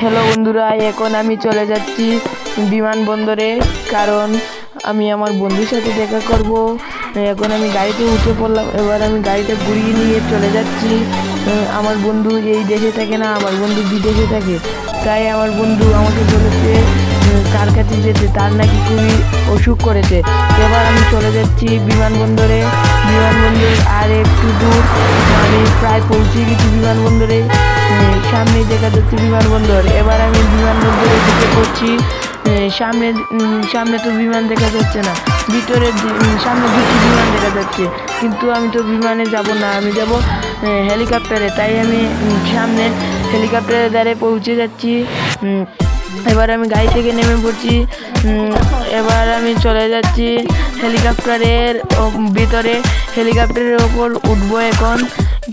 Hello বন্ধুরা, এখন আমি চলে যাচ্ছি বিমানবন্দরে কারণ আমি আমার বন্ধুর সাথে দেখা করব। এখন আমি গাড়িতে উঠে পড়লাম, এবার আমি গাড়িটা ঘুরিয়ে নিয়ে চলে যাচ্ছি। আমার বন্ধু এই দেশে থাকে না, আমার বন্ধু বিদেশে থাকে। তাই আমার বন্ধু আমাকে বলেছে তার কাছে যেতে? তার নাকি খুবই অসুখ করেছে। এবার আমি চলে যাচ্ছি বিমানবন্দরে বিমানবন্দর আর একটু দূর। আমি প্রায় পৌঁছে গেছি বিমানবন্দরে। সামনে দেখা যাচ্ছে বিমানবন্দর। এবার আমি বিমানবন্দরে ঢুকে পড়ছি। সামনে সামনে তো বিমান দেখা যাচ্ছে না। ভিতরে সামনে দুটি বিমান দেখা যাচ্ছে। কিন্তু আমি তো বিমানে যাব না। আমি যাব হেলিকপ্টারে। তাই আমি সামনে হেলিকপ্টারের দ্বারে পৌঁছে যাচ্ছি। এবার আমি গাড়ি থেকে নেমে পড়ছি। এবার আমি চলে যাচ্ছি হেলিকপ্টারের ভিতরে। হেলিকপ্টারের ওপর উঠবো এখন।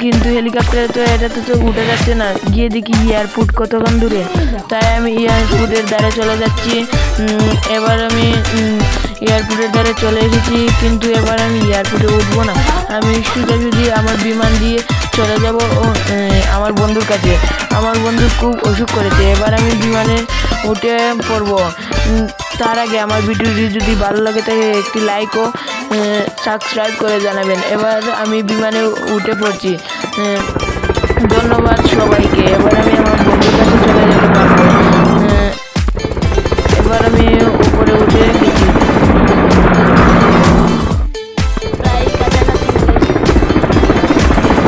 কিন্তু হেলিকপ্টারে তো এটাতে তো উঠে যাচ্ছে না। গিয়ে দেখি এয়ারপোর্ট কতক্ষণ দূরে। তাই আমি এয়ারপোর্টের দ্বারে চলে যাচ্ছি। এবার আমি এয়ারপোর্টের দ্বারে চলে এসেছি। কিন্তু এবার আমি এয়ারপোর্টে উঠবো না। আমি সোজাসুজি আমার বিমান দিয়ে চলে যাব আমার বন্ধুর কাছে। আমার বন্ধু খুব অসুখ করেছে। এবার আমি বিমানে উঠে পড়ব। তার আগে আমার ভিডিওটি যদি ভালো লাগে, তাহলে একটি লাইক ও সাবস্ক্রাইব করে জানাবেন। এবার আমি বিমানে উঠে পড়ছি। ধন্যবাদ সবাইকে। এবার আমি